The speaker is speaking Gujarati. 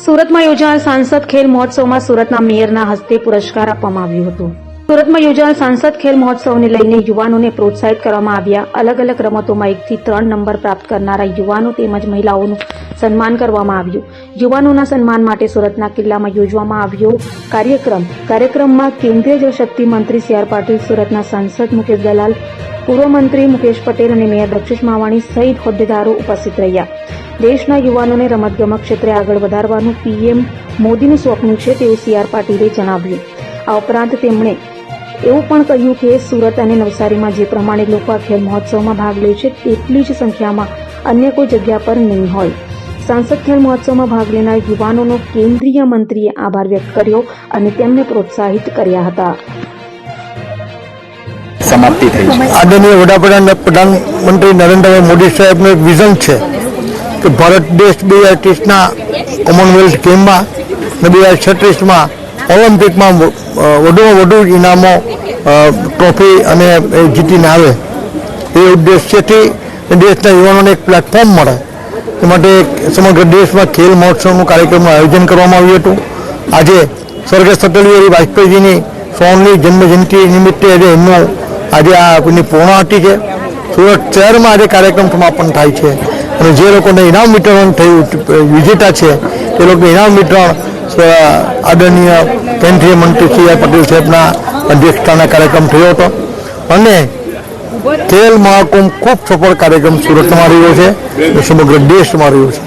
સુરતમાં યોજાયેલ સાંસદ ખેલ મહોત્સવમાં સુરતના મેયરના હસ્તે પુરસ્કાર આપવામાં આવ્યું હતું. સુરતમાં યોજાયેલ સાંસદ ખેલ મહોત્સવને લઈને યુવાનોને પ્રોત્સાહિત કરવામાં આવ્યા અલગ અલગ રમતોમાં એકથી ત્રણ નંબર પ્રાપ્ત કરનારા યુવાનો તેમજ મહિલાઓનું સન્માન કરવામાં આવ્યું. યુવાનોના સન્માન માટે સુરતના કિલ્લામાં યોજવામાં આવ્યો કાર્યક્રમ. કાર્યક્રમમાં કેન્દ્રીય જળશક્તિ મંત્રી સી આર પાટીલ, સુરતના સાંસદ મુકેશ દલાલ, પૂર્વ મંત્રી મુકેશ પટેલ અને મેયર દક્ષિશ માવાણી સહિત હોદ્દેદારો ઉપસ્થિત રહ્યા. દેશના યુવાનોને રમતગમત ક્ષેત્રે આગળ વધારવાનું પીએમ મોદીનું સ્વપ્ન છે તેવું સી આર પાટીલે જણાવ્યું. આ ઉપરાંત તેમણે એવું પણ કહ્યું કે સુરત અને નવસારીમાં જે પ્રમાણે લોકો આ ખેલ મહોત્સવમાં ભાગ લે છે તેટલી જ સંખ્યામાં અન્ય કોઈ જગ્યા પર નહીં હોય. સાંસદ ખેલ મહોત્સવમાં ભાગ લેનાર યુવાનોનો કેન્દ્રીય મંત્રીએ આભાર વ્યક્ત કર્યો અને તેમને પ્રોત્સાહિત કર્યા હતા. સમાપ્તિ થઈ આદરણીય વડાપ્રધાન પ્રધાનમંત્રી નરેન્દ્રભાઈ મોદી સાહેબનું એક વિઝન છે. કે ભારત દેશ બે હજાર ત્રીસના કોમનવેલ્થ ગેમમાં ને બે હજાર છત્રીસમાં ઓલિમ્પિકમાં વધુમાં વધુ ઇનામો ટ્રોફી અને જીતીને આવે. એ ઉદ્દેશ્યથી દેશના યુવાનોને એક પ્લેટફોર્મ મળે. એ માટે સમગ્ર દેશમાં ખેલ મહોત્સવનું કાર્યક્રમનું આયોજન કરવામાં આવ્યું હતું. આજે સ્વર્ગસ્થ અટલ બિહારી વાજપેયીજીની સોળમી જન્મજયંતિ નિમિત્તે આજે એમનું આજે આ એમની છે. સુરત શહેરમાં આજે કાર્યક્રમ સમાપન થાય છે. અને જે લોકોને ઇનામ વિતરણ થયું વિજેતા છે તે લોકોને ઇનામ વિતરણ આદરણીય કેન્દ્રીય મંત્રી સી પટેલ સાહેબના અધ્યક્ષતાના કાર્યક્રમ થયો હતો. અને ખેલ મહાકુંભ ખૂબ સફળ કાર્યક્રમ સુરતમાં રહ્યો છે સમગ્ર દેશમાં રહ્યો છે.